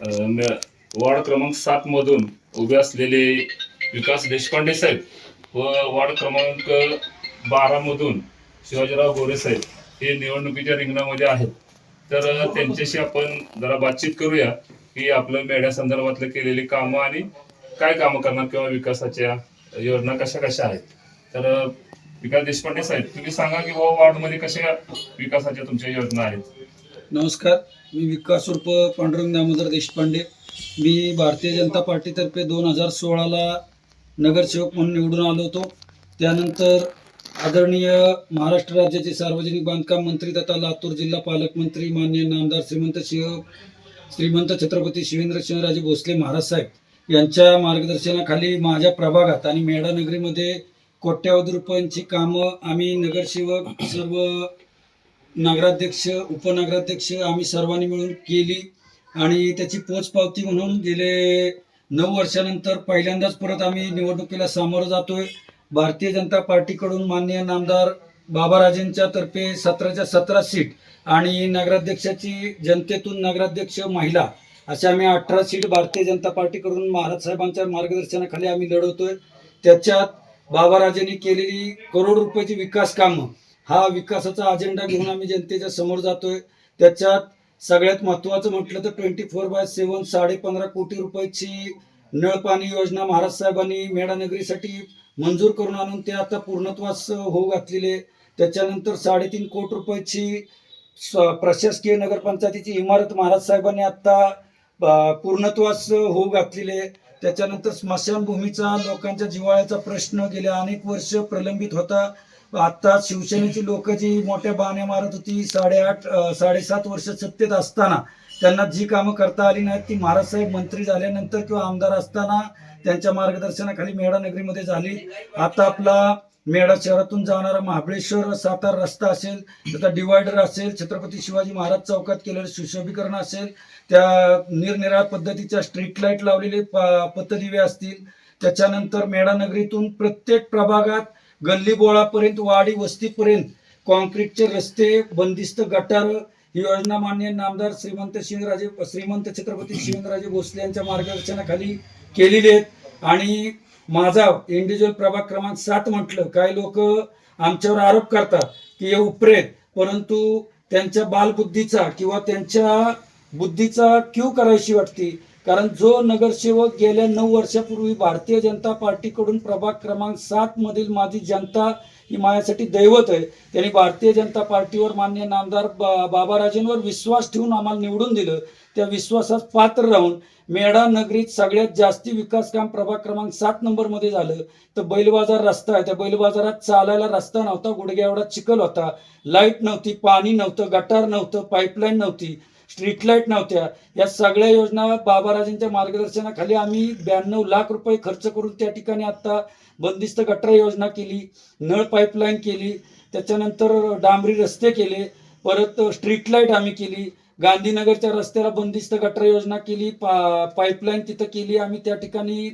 Ward ward क्रमांक सात मधून उभे असलेले विकास देशपांडे साहेब व वॉर्ड क्रमांक बारा मधून शिवाजीराव गोरे साहेब हे निवडणुकीच्या रिंगणामध्ये आहेत. तर त्यांच्याशी आपण जरा बातचीत करूया की आपलं मेढ्या संदर्भातलं केलेली कामं आणि काय कामं करणार किंवा विकासाच्या योजना कशा कशा आहेत. तर विकास देशपांडे साहेब तुम्ही सांगा की बाबा वॉर्डमध्ये कशा विकासाच्या तुमच्या योजना आहेत? नमस्कार मी विकास रूप पांडुरंग दामोदर देशपांडे. मी भारतीय जनता पार्टीतर्फे दोन हजार सोळाला नगरसेवक म्हणून निवडून आलो होतो. त्यानंतर आदरणीय महाराष्ट्र राज्याचे सार्वजनिक बांधकाम मंत्री तथा लातूर जिल्हा पालकमंत्री मान्य नामदार श्रीमंत शिव श्रीमंत छत्रपती शिवेंद्र सिंहराजे भोसले महाराज साहेब यांच्या मार्गदर्शनाखाली माझ्या प्रभागात आणि मेढा नगरीमध्ये कोट्यावधी रुपयांची कामं आम्ही नगरसेवक सर्व नगराध्यक्ष उपनगराध्यक्ष आम्ही सर्वांनी मिळून केली आणि त्याची पोचपावती म्हणून गेले नऊ वर्षानंतर पहिल्यांदाच परत आम्ही निवडणुकीला सामोरं जातोय. भारतीय जनता पार्टीकडून माननीय नामदार बाबाराजेंच्या तर्फे सतराच्या सतरा सीट आणि नगराध्यक्षाची जनतेतून नगराध्यक्ष महिला अशा आम्ही अठरा सीट भारतीय जनता पार्टीकडून महाराज साहेबांच्या मार्गदर्शनाखाली आम्ही लढवतोय. त्याच्यात बाबाराजेंनी केलेली करोड रुपयाची विकास कामं हा विकासाचा अजेंडा घेऊन आम्ही जनतेच्या समोर जातोय. त्याच्यात सगळ्यात महत्वाचं म्हटलं तर ट्वेंटी फोर बाय सेवन साडे पंधरा कोटी रुपयाची नळ पाणी योजना महाराज साहेबांनी मेढानगरीसाठी मंजूर करून आणून ते आता पूर्णत्वास होऊ घातलेले त्याच्यानंतर साडेतीन कोटी रुपयाची प्रशासकीय नगरपंचायतीची इमारत महाराज साहेबांनी आता पूर्णत्वास होऊ घातलेले त्याच्यानंतर स्मशानभूमीचा लोकांच्या जिव्हाळ्याचा प्रश्न गेल्या अनेक वर्ष प्रलंबित होता. आता शिवसेनेची लोक जी मोठ्या बाण्या मारत होती साडेआठ साडेसात वर्ष सत्तेत असताना त्यांना जी कामं करता आली नाहीत ती महाराज साहेब मंत्री झाल्यानंतर किंवा आमदार असताना त्यांच्या मार्गदर्शनाखाली मेढा नगरीमध्ये झाली. आता आपला मेढा शहरातून जाणारा महाबळेश्वर सातारा रस्ता असेल त्याचा डिवायडर असेल छत्रपती शिवाजी महाराज चौकात केलेलं सुशोभीकरण असेल त्या निरनिराळ्या पद्धतीच्या स्ट्रीट लाइट लावलेले प- पथदिवे असतील. त्याच्यानंतर मेढा नगरीतून प्रत्येक प्रभागात गल्ली बोळापर्यंत वाडी वस्तीपर्यंत कॉन्क्रीटचे रस्ते बंदिस्त गटार ही योजना मान्य नामदार श्रीमंत शिवराजे श्रीमंत छत्रपती शिवेंद्रराजे भोसले यांच्या मार्गदर्शनाखाली केलेली आहेत. आणि माझा इंडिव्हिज्युअल प्रभाग क्रमांक सात म्हटलं काही लोक आमच्यावर आरोप करतात की हे उपरेत परंतु त्यांच्या बालबुद्धीचा किंवा त्यांच्या बुद्धीचा क्यू करायची वाटते? कारण जो नगरसेवक गेल्या नऊ वर्षापूर्वी भारतीय जनता पार्टीकडून प्रभाग क्रमांक सात मधील माझी जनता ही माझ्यासाठी दैवत आहे. त्यांनी भारतीय जनता पार्टीवर मान्य नामदार बा- बाबाराजेंवर विश्वास ठेवून आम्हाला निवडून दिलं. त्या विश्वासात पात्र राहून मेढा नगरीत सगळ्यात जास्ती विकास काम प्रभाग क्रमांक सात नंबरमध्ये झालं. तर बैल बाजार रस्ता आहे. त्या बैलबाजारात चालायला रस्ता नव्हता गुडघ्या एवढा चिखल होता. लाइट नव्हती पाणी नव्हतं गटार नव्हतं पाईपलाईन नव्हती. स्ट्रीट लाइट नव्हत्या. या सगळ्या योजना बाबाराजांच्या मार्गदर्शनाखाली आम्ही ब्याण्णव लाख रुपये खर्च करून त्या ठिकाणी आता बंदिस्त गटर योजना केली नळ पाईपलाईन केली त्याच्यानंतर डांबरी रस्ते केले परत स्ट्रीट लाइट आम्ही केली गांधीनगरच्या रस्त्याला बंदिस्त गटर योजना केली पा पाईपलाईन तिथं केली आम्ही त्या ठिकाणी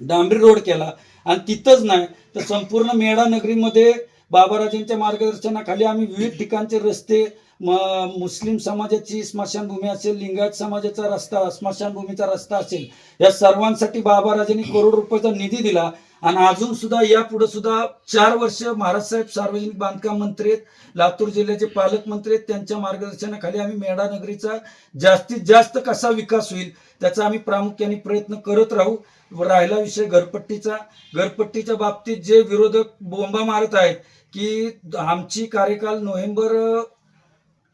डांबरी रोड केला. आणि तिथंच नाही तर संपूर्ण मेढा नगरीमध्ये बाबाराजांच्या मार्गदर्शनाखाली आम्ही विविध ठिकाणचे रस्ते म मुस्लिम समाजाची स्मशानभूमी असेल लिंगायत समाजाचा रस्ता स्मशानभूमीचा रस्ता असेल या सर्वांसाठी बाबाराजांनी करोड रुपयाचा निधी दिला. आणि अजून सुद्धा यापुढे सुद्धा चार वर्ष महाराज साहेब सार्वजनिक बांधकाम मंत्री आहेत लातूर जिल्ह्याचे पालकमंत्री आहेत त्यांच्या मार्गदर्शनाखाली आम्ही मेढा नगरीचा जास्तीत जास्त कसा विकास होईल त्याचा आम्ही प्रामुख्याने प्रयत्न करत राहू. राहिला विषय घरपट्टीचा. घरपट्टीच्या बाबतीत जे विरोधक बोंबा मारत आहेत की आमची कार्यकाल नोव्हेंबर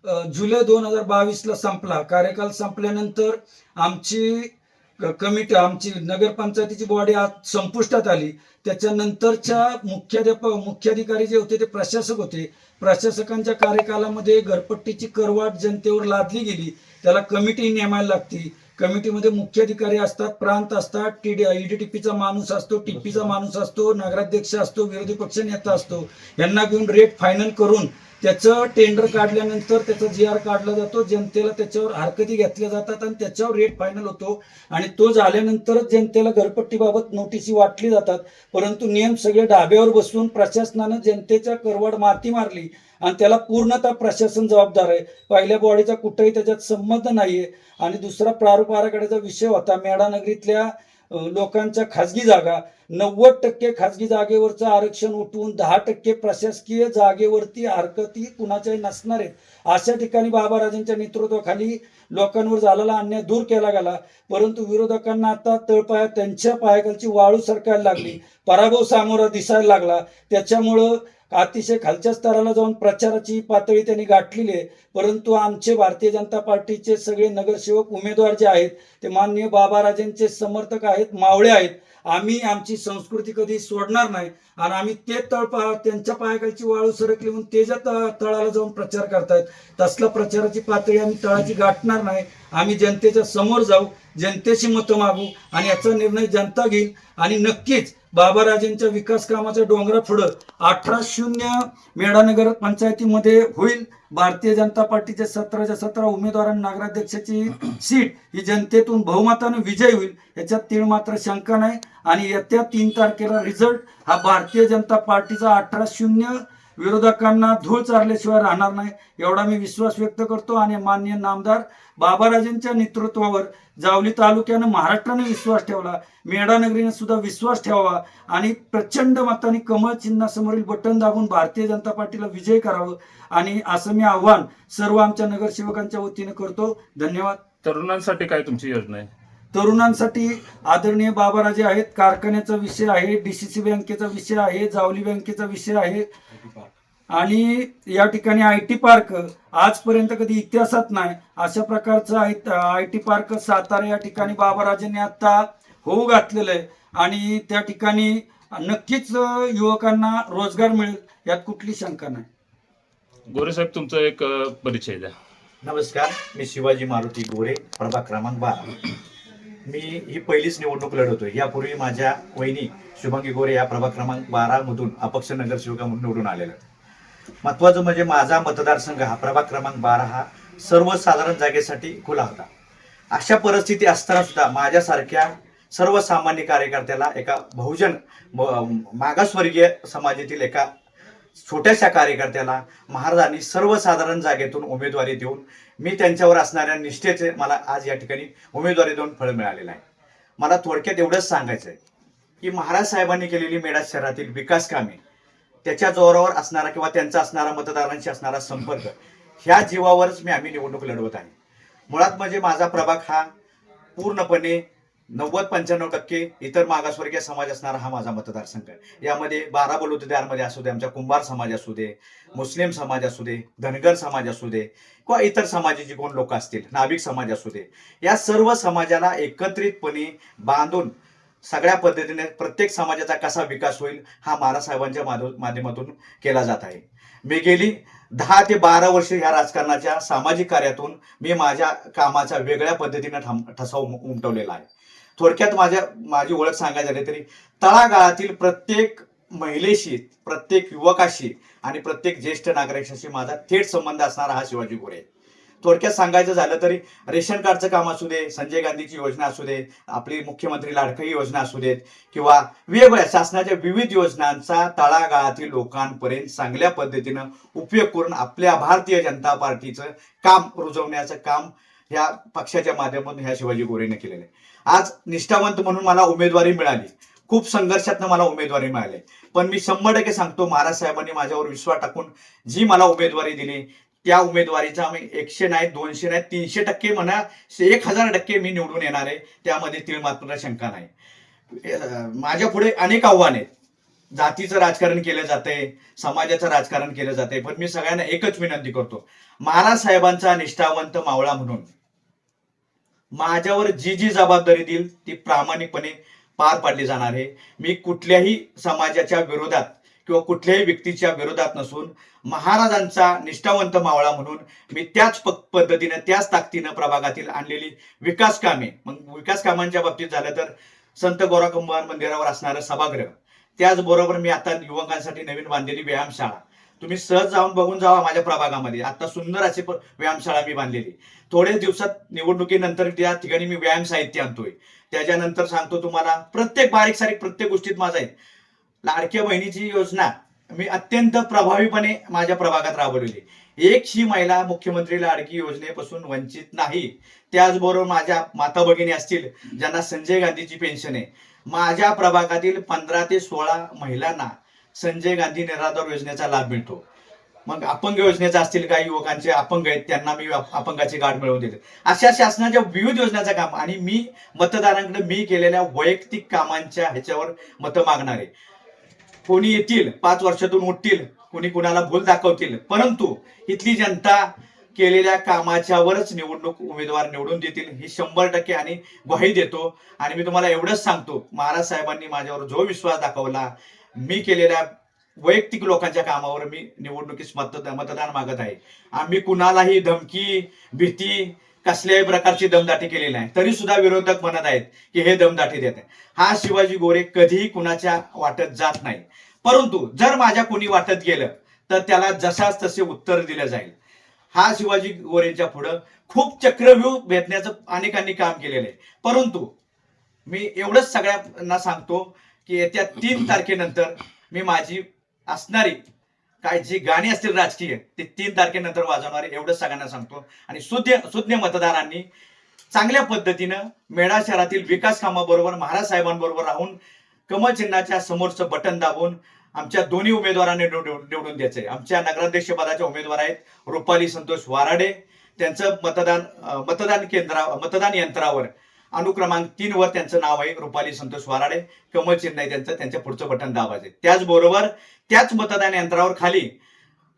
जुलै दोन हजार बावीसला संपला. कार्यकाल संपल्यानंतर आमची कमिटी आमची नगरपंचायतीची बॉडी आज संपुष्टात आली. त्याच्यानंतरच्या मुख्याध्यापक मुख्याधिकारी जे होते ते प्रशासक होते. प्रशासकांच्या कार्यकालामध्ये घरपट्टीची करवाट जनतेवर लादली गेली. त्याला कमिटी नेमायला लागती. कमिटीमध्ये मुख्याधिकारी असतात प्रांत असतात टी ईडीटीपीचा माणूस असतो टीपीचा माणूस असतो नगराध्यक्ष असतो विरोधी पक्ष नेता असतो. यांना घेऊन रेट फायनल करून त्याचं टेंडर काढल्यानंतर त्याचा जी आर काढला जातो जनतेला त्याच्यावर हरकती घेतल्या जातात आणि त्याच्यावर रेट फायनल होतो. आणि तो झाल्यानंतरच जनतेला घरपट्टीबाबत नोटिसी वाटली जातात. परंतु नियम सगळे डाब्यावर बसून प्रशासनानं जनतेच्या करवाड माती मारली आणि त्याला पूर्णतः प्रशासन जबाबदार आहे. पहिल्या बॉडीचा कुठेही त्याच्यात संबंध नाहीये. आणि दुसरा प्रारूप आराखड्याचा विषय होता. मेढानगरीतल्या लोकांच्या खाजगी जागा नव्वद टक्के खाजगी जागेवरचं आरक्षण उठवून दहा टक्के प्रशासकीय जागेवरती हरकती कुणाच्याही नसणार आहेत. अशा ठिकाणी बाबाराजांच्या नेतृत्वाखाली लोकांवर झालेला अन्याय दूर केला गेला. परंतु विरोधकांना आता तळपाया त्यांच्या पायाखालची वाळू सरकायला लागली. पराभव सामोरा दिसायला लागला. त्याच्यामुळं अतिशय खालच्या स्तराला जाऊन प्रचाराची पातळी त्यांनी गाठलेली आहे. परंतु आमचे भारतीय जनता पार्टीचे सगळे नगरसेवक उमेदवार जे आहेत ते माननीय बाबाराजेंचे समर्थक आहेत मावळे आहेत. आम्ही आमची संस्कृती कधी सोडणार नाही आणि आम्ही ते तळ पा त्यांच्या पायाखालची वाळू सरकली म्हणून ते ज्या तळाला जाऊन प्रचार करतायत तसला प्रचाराची पातळी आम्ही तळाची गाठणार नाही. आम्ही जनतेच्या समोर जाऊ जनतेशी मतं मागू आणि याचा निर्णय जनता घेईल. आणि नक्कीच बाबाराजेंच्या विकास कामाच्या डोंगरा पुढं अठरा शून्य मेढानगर पंचायतीमध्ये होईल. भारतीय जनता पार्टीचे सतराच्या सतरा उमेदवारांना नगराध्यक्षाची सीट ही जनतेतून बहुमतानं विजय होईल याच्यात तीळ मात्र शंका नाही. आणि येत्या तीन तारखेला रिझल्ट हा भारतीय जनता पार्टीचा अठरा शून्य विरोधकांना धूळ चारल्याशिवाय राहणार नाही एवढा मी विश्वास व्यक्त करतो. आणि माननीय नामदार बाबाराजेंच्या नेतृत्वावर जावली तालुक्यानं महाराष्ट्राने विश्वास ठेवला मेढानगरीने सुद्धा विश्वास ठेवावा आणि प्रचंड मताने कमळ चिन्हासमोरील बटन दाबून भारतीय जनता पार्टीला विजय करावं. आणि असं मी आव्हान सर्व आमच्या नगरसेवकांच्या वतीने करतो. धन्यवाद. तरुणांसाठी काय तुमची योजना आहे? तरुणांसाठी आदरणीय बाबाराजे आहेत. कारखान्याचा विषय आहे डीसीसी बँकेचा विषय आहे जावली बँकेचा विषय आहे. आणि या ठिकाणी आय टी पार्क आजपर्यंत कधी इतिहासात नाही. अशा प्रकारचं आय टी पार्क सातारा या ठिकाणी बाबाराजेंनी आता होऊ घातलेलं आहे. आणि त्या ठिकाणी नक्कीच युवकांना रोजगार मिळेल यात कुठली शंका नाही. गोरे साहेब तुमचा एक परिचय द्या. नमस्कार मी शिवाजी मारुती गोरे प्रभाग क्रमांक बारा. मी ही पहिलीच निवडणूक लढवतोय. यापूर्वी माझ्या वहिनी शुभांगी गोरे या प्रभाग क्रमांक बारा मधून अपक्ष नगरसेविका म्हणून निवडून आलेला महत्त्वाचं महत्वाचं म्हणजे माझा मतदारसंघ हा प्रभाग क्रमांक बारा हा सर्वसाधारण जागेसाठी खुला होता. अशा परिस्थिती असताना सुद्धा माझ्यासारख्या सर्वसामान्य कार्यकर्त्याला एका बहुजन म- मागासवर्गीय समाजातील एका छोट्याशा कार्यकर्त्याला महाराजांनी सर्वसाधारण जागेतून उमेदवारी देऊन मी त्यांच्यावर असणाऱ्या निष्ठेचे मला आज या ठिकाणी उमेदवारी देऊन फळ मिळालेलं आहे. मला थोडक्यात एवढंच सांगायचं आहे की महाराज साहेबांनी केलेली मेढा शहरातील विकास कामे त्याच्या जोरावर असणारा किंवा त्यांचा असणारा मतदारांशी असणारा संपर्क ह्या जीवावरच मी आम्ही निवडणूक लढवत आहे. मुळात म्हणजे माझा प्रभाग हा पूर्णपणे नव्वद पंच्याण्णव टक्के इतर मागासवर्गीय समाज असणारा हा माझा मतदारसंघ आहे. यामध्ये बारा बलुतेदारमध्ये असू दे आमच्या कुंभार समाज असू दे मुस्लिम समाज असू दे धनगर समाज असू दे किंवा इतर समाजाची कोण लोक असतील नाभिक समाज असू दे या सर्व समाजाला एकत्रितपणे बांधून सगळ्या पद्धतीने प्रत्येक समाजाचा कसा विकास होईल हा महाराज साहेबांच्या माध्यमातून केला जात आहे. मी गेली दहा ते बारा वर्ष ह्या राजकारणाच्या सामाजिक कार्यातून मी माझ्या कामाचा वेगळ्या पद्धतीने ठसा उमटवलेला आहे थोडक्यात माझ्या माझी ओळख सांगायची झाली तरी तळागाळातील प्रत्येक महिलेशी प्रत्येक युवकाशी आणि प्रत्येक ज्येष्ठ नागरिकाशी माझा थेट संबंध असणारा हा शिवाजी गोरे आहे. थोडक्यात सांगायचं झालं तरी रेशन कार्डचं काम असू दे संजय गांधीची योजना असू दे आपली मुख्यमंत्री लाडकी योजना असू देत किंवा वेगवेगळ्या शासनाच्या विविध योजनांचा तळागाळातील लोकांपर्यंत चांगल्या पद्धतीनं उपयोग करून आपल्या भारतीय जनता पार्टीचं काम रुजवण्याचं काम ह्या पक्षाच्या माध्यमातून ह्या शिवाजी गोरेने केलेलं आहे. आज निष्ठावंत म्हणून मला उमेदवारी मिळाली. खूप संघर्षातनं मला उमेदवारी मिळाली. पण मी शंभर टक्के सांगतो महाराज साहेबांनी माझ्यावर विश्वास टाकून जी मला उमेदवारी दिली त्या उमेदवारीचा आम्ही एकशे नाही दोनशे नाही तीनशे टक्के म्हणा एक हजार टक्के मी निवडून येणार आहे. त्यामध्ये तीळ मात्र शंका नाही. माझ्या पुढे अनेक आव्हाने आहेत. जातीचं राजकारण केलं जाते समाजाचं राजकारण केलं जाते पण मी सगळ्यांना एकच विनंती करतो. महाराज साहेबांचा निष्ठावंत मावळा म्हणून माझ्यावर जी जी जबाबदारी देईल ती प्रामाणिकपणे पार पाडली जाणार आहे. मी कुठल्याही समाजाच्या विरोधात किंवा कुठल्याही व्यक्तीच्या विरोधात नसून महाराजांचा निष्ठावंत मावळा म्हणून मी त्याच पद्धतीनं त्याच ताकदीनं प्रभागातील आणलेली विकास कामे. मग विकास कामांच्या बाबतीत झालं तर संत गोरा कुंभार मंदिरावर असणारं सभागृह. त्याचबरोबर मी आता युवकांसाठी नवीन बांधलेली व्यायामशाळा. तुम्ही सहज जाऊन बघून जावा माझ्या प्रभागामध्ये. आता सुंदर अशी व्यायामशाळा मी बांधलेली. थोड्याच दिवसात निवडणुकीनंतर त्या ठिकाणी मी व्यायाम साहित्य आणतोय. त्याच्यानंतर सांगतो तुम्हाला प्रत्येक बारीक सारीक प्रत्येक गोष्टीत माझा आहे. लाडक्या बहिणीची योजना मी अत्यंत प्रभावीपणे माझ्या प्रभागात राबवलेली एक ही महिला मुख्यमंत्री लाडकी योजनेपासून वंचित नाही. त्याचबरोबर माझ्या माता भगिनी असतील ज्यांना संजय गांधीची पेन्शन आहे. माझ्या प्रभागातील पंधरा ते सोळा महिलांना संजय गांधी निराधार योजनेचा लाभ मिळतो. मग अपंग योजनेचा असतील काही युवकांचे अपंग आहेत त्यांना मी अपंगाची गाठ मिळवून देते. अशा शासनाच्या विविध योजनाचं काम आणि मी मतदारांकडे मी केलेल्या वैयक्तिक कामांच्या ह्याच्यावर मतं मागणार. आहे कोणी येतील पाच वर्षातून उठतील कोणी कुणाला भूल दाखवतील. परंतु इथली जनता केलेल्या कामाच्यावरच निवडणूक उमेदवार निवडून देतील ही शंभर टक्के आणि ग्वाही देतो. आणि मी तुम्हाला एवढंच सांगतो महाराज साहेबांनी माझ्यावर जो विश्वास दाखवला मी केलेल्या वैयक्तिक लोकांच्या कामावर मी निवडणुकीस मतदान मतदान मागत आहे. आम्ही कुणालाही धमकी भीती कसल्याही प्रकारची दमदाटी केली नाही. तरी सुद्धा विरोधक म्हणत आहेत की हे दमदाटी देत आहे हा शिवाजी गोरे कधीही कुणाच्या वाटत जात नाही. परंतु जर माझ्या कुणी वाटत गेलं तर त्याला जसाच तसे उत्तर दिलं जाईल. हा शिवाजी गोरेंच्या पुढं खूप चक्रव्यूह भेटण्याचं अनेकांनी काम केलेलं आहे. परंतु मी एवढंच सगळ्यांना सांगतो की येत्या तीन तारखेनंतर मी माझी असणारी काय जी गाणी असतील राजकीय ते तीन तारखेनंतर वाजवणार एवढं एवढंच सगळ्यांना सांगतो. आणि सुज्ञ सुज्ञ मतदारांनी चांगल्या पद्धतीनं मेढा शहरातील विकास कामाबरोबर महाराज साहेबांबरोबर राहून कमल चिन्हाच्या समोरचं बटन दाबून आमच्या दोन्ही उमेदवारांनी निवडून द्यायचं द्यायचंय. आमच्या नगराध्यक्ष पदाच्या उमेदवार आहेत रुपाली संतोष वाराडे. त्यांचं मतदान मतदान केंद्रा मतदान यंत्रावर अनुक्रमांक तीन वर त्यांचं नाव आहे रुपाली संतोष वाराडे कमल चिन्ह आहे त्यांचं त्यांच्या पुढचं बटन दाबायचं त्याचबरोबर त्याच मतदान यंत्रावर खाली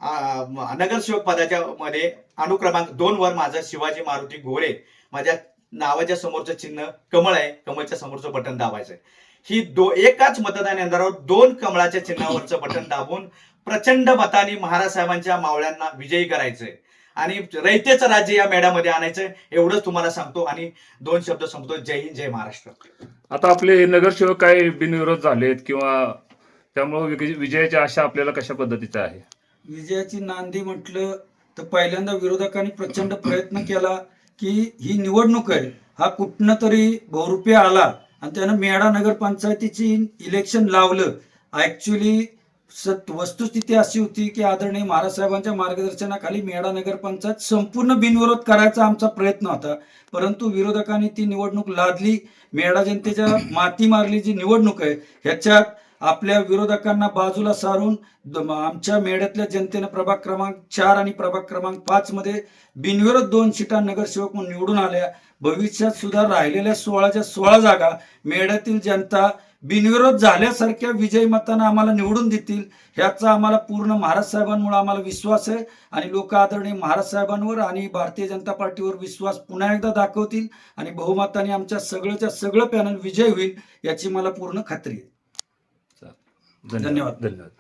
नगरसेवक पदाच्या मध्ये अनुक्रमांक दोन वर माझं शिवाजी मारुती गोरे माझ्या नावाच्या समोरचं चिन्ह कमळ आहे कमळच्या समोरचं बटन दाबायचं ही दो एकाच मतदान यंत्रावर दोन कमळाच्या चिन्हावरचं बटन दाबून प्रचंड मताने महाराज साहेबांच्या मावळ्यांना विजयी करायचंय. आणि रयतेचं राज्य या मेळ्यामध्ये आणायचं एवढंच तुम्हाला सांगतो. आणि दोन शब्द सांगतो जय हिंद जय महाराष्ट्र. आता आपले नगरसेवक काही बिनविरोध झालेत किंवा त्यामुळे विजय- विजयाची आशा आपल्याला कशा पद्धतीची आहे? विजयाची नांदी म्हटलं तर पहिल्यांदा विरोधकांनी प्रचंड प्रयत्न केला की ही निवडणूक आहे. हा कुठनं तरी बहुरुपये आला आणि त्यानं मेढा नगरपंचायतीची इलेक्शन लावलं. ऍक्च्युली सत वस्तुस्थिती अशी होती की आदरणीय महाराज साहेबांच्या मार्गदर्शनाखाली मेढा नगरपंचायत संपूर्ण बिनविरोध करायचा आमचा प्रयत्न होता. परंतु विरोधकांनी ती निवडणूक लादली. मेढा जनतेच्या माती मारली जी निवडणूक आहे ह्याच्यात आपल्या विरोधकांना बाजूला सारून आमच्या मेढ्यातल्या जनतेनं प्रभाग क्रमांक चार आणि प्रभाग क्रमांक पाच मध्ये बिनविरोध दोन सीटा नगरसेवक म्हणून निवडून आल्या. भविष्यात सुद्धा राहिलेल्या सोळाच्या सोळा जागा मेढ्यातील जनता बिनविरोध झाल्यासारख्या विजयी मतानं आम्हाला निवडून देतील ह्याचा आम्हाला पूर्ण महाराज साहेबांमुळे आम्हाला विश्वास आहे आणि लोक आदरणीय महाराज साहेबांवर आणि भारतीय जनता पार्टीवर विश्वास पुन्हा एकदा दाखवतील आणि बहुमताने आमच्या सगळ्याच्या सगळं पॅनल विजय होईल याची मला पूर्ण खात्री आहे. धन्यवाद. धन्यवाद. धन्यवाद.